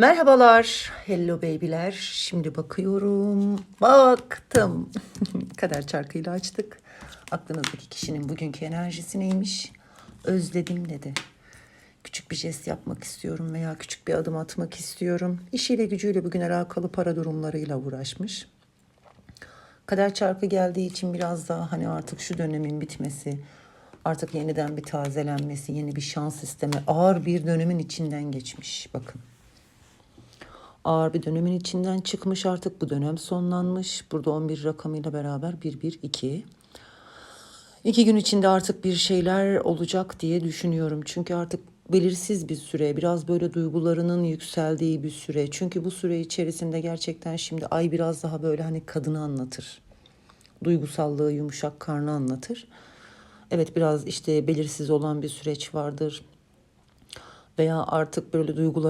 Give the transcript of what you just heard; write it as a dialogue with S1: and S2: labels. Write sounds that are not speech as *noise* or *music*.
S1: Merhabalar, hello babyler. Şimdi bakıyorum, baktım. *laughs* Kader çarkıyla açtık. Aklınızdaki kişinin bugünkü enerjisi neymiş? Özledim dedi. Küçük bir jest yapmak istiyorum veya küçük bir adım atmak istiyorum. İşiyle gücüyle bugün alakalı para durumlarıyla uğraşmış. Kader çarkı geldiği için biraz daha hani artık şu dönemin bitmesi, artık yeniden bir tazelenmesi, yeni bir şans sistemi, ağır bir dönemin içinden geçmiş. Bakın ağır bir dönemin içinden çıkmış artık bu dönem sonlanmış. Burada 11 rakamıyla beraber 1 1 2. İki gün içinde artık bir şeyler olacak diye düşünüyorum. Çünkü artık belirsiz bir süre, biraz böyle duygularının yükseldiği bir süre. Çünkü bu süre içerisinde gerçekten şimdi ay biraz daha böyle hani kadını anlatır. Duygusallığı, yumuşak karnı anlatır. Evet biraz işte belirsiz olan bir süreç vardır. Veya artık böyle duyguların